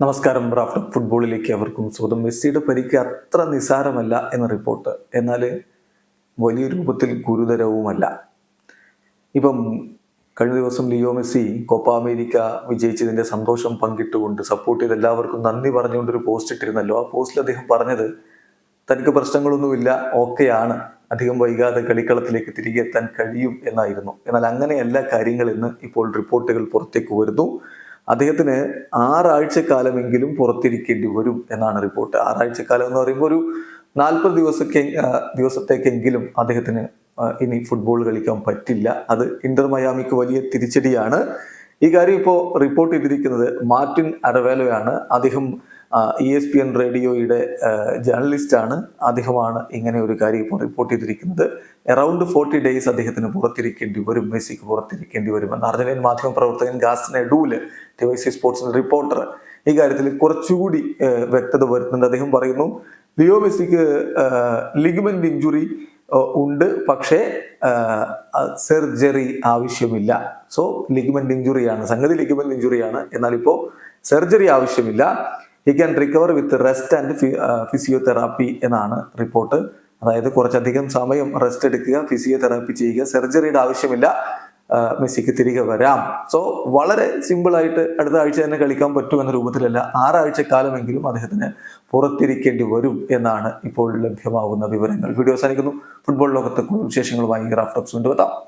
നമസ്കാരം. റാഫ്റ്റർ ഫുട്ബോളിലേക്ക് അവർക്കും സ്വതം മെസ്സിയുടെ പരിക്ക് അത്ര നിസാരമല്ല എന്ന റിപ്പോർട്ട്. എന്നാൽ വലിയ രൂപത്തിൽ ഗുരുതരവുമല്ല. ഇപ്പം കഴിഞ്ഞ ദിവസം ലിയോ മെസ്സി കോപ്പ അമേരിക്ക വിജയിച്ചതിന്റെ സന്തോഷം പങ്കിട്ടുകൊണ്ട് സപ്പോർട്ട് ചെയ്ത് എല്ലാവർക്കും നന്ദി പറഞ്ഞുകൊണ്ട് ഒരു പോസ്റ്റ് ഇട്ടിരുന്നല്ലോ. ആ പോസ്റ്റിൽ അദ്ദേഹം പറഞ്ഞത് തനിക്ക് പ്രശ്നങ്ങളൊന്നുമില്ല ഓക്കെയാണ്. അധികം വൈകാതെ കളിക്കളത്തിലേക്ക് തിരികെ എത്താൻ കഴിയും എന്നായിരുന്നു. എന്നാൽ അങ്ങനെയല്ല കാര്യങ്ങൾ ഇന്ന് ഇപ്പോൾ റിപ്പോർട്ടുകൾ പുറത്തേക്ക് വരുന്നു. അദ്ദേഹത്തിന് ആറാഴ്ചക്കാലമെങ്കിലും പുറത്തിരിക്കേണ്ടി വരും എന്നാണ് റിപ്പോർട്ട്. ആറാഴ്ചക്കാലം എന്ന് പറയുമ്പോൾ ഒരു നാൽപ്പത് ദിവസക്കെ ദിവസത്തേക്കെങ്കിലും അദ്ദേഹത്തിന് ഇനി ഫുട്ബോൾ കളിക്കാൻ പറ്റില്ല. അത് ഇന്റർ മയാമിക്ക് വലിയ തിരിച്ചടിയാണ്. ഈ കാര്യം ഇപ്പോൾ റിപ്പോർട്ട് ചെയ്തിരിക്കുന്നത് മാർട്ടിൻ അരവേലയാണ്. അദ്ദേഹം ഇ എസ് പി എൻ റേഡിയോയുടെ ജേർണലിസ്റ്റാണ് അദ്ദേഹമാണ് ഇങ്ങനെ ഒരു കാര്യം ഇപ്പോൾ റിപ്പോർട്ട് ചെയ്തിരിക്കുന്നത്. അറൌണ്ട് ഫോർട്ടി ഡേയ്സ് അദ്ദേഹത്തിന് പുറത്തിരിക്കേണ്ടി വരും മെസ്സിക്ക് പുറത്തിരിക്കേണ്ടി വരുമെന്ന് അർജന്റീൻ മാധ്യമ പ്രവർത്തകൻ ഗാസ്റ്റിനെ ഡൂൽ ടി വൈ സി സ്പോർട്സിന്റെ റിപ്പോർട്ടർ ഈ കാര്യത്തിൽ കുറച്ചുകൂടി വ്യക്തത വരുത്തുന്നുണ്ട്. അദ്ദേഹം പറയുന്നു ലിയോ മെസ്സിക്ക് ലിഗ്മെന്റ് ഇഞ്ചുറി ഉണ്ട്. പക്ഷേ സെർജറി ആവശ്യമില്ല. സോ ലിഗ്മെന്റ് ഇഞ്ചുറിയാണ് സംഗതി ലിഗ്മെന്റ് ഇഞ്ചുറിയാണ് എന്നാൽ ഇപ്പോൾ സെർജറി ആവശ്യമില്ല. He can recover with rest and physiotherapy എന്നാണ് റിപ്പോർട്ട് അതായത് കുറച്ചധികം സമയം റെസ്റ്റ് എടുക്കുക ഫിസിയോതെറാപ്പി ചെയ്യുക സെർജറിയുടെ ആവശ്യമില്ല മെസ്സിക്ക് തിരികെ വരാം. സോ വളരെ സിമ്പിളായിട്ട് അടുത്ത ആഴ്ച തന്നെ കളിക്കാൻ പറ്റും എന്ന രൂപത്തിലല്ല ആറാഴ്ച കാലമെങ്കിലും അദ്ദേഹത്തിന് പുറത്തിരിക്കേണ്ടി വരും എന്നാണ് ഇപ്പോൾ ലഭ്യമാകുന്ന വിവരങ്ങൾ. വീഡിയോ അവസാനിക്കുന്നു. ഫുട്ബോൾ ലോകത്തെ കൂടുതൽ വിശേഷങ്ങളുമായി റാഫ്റ്റോക്സ് കൊണ്ടുവെത്താം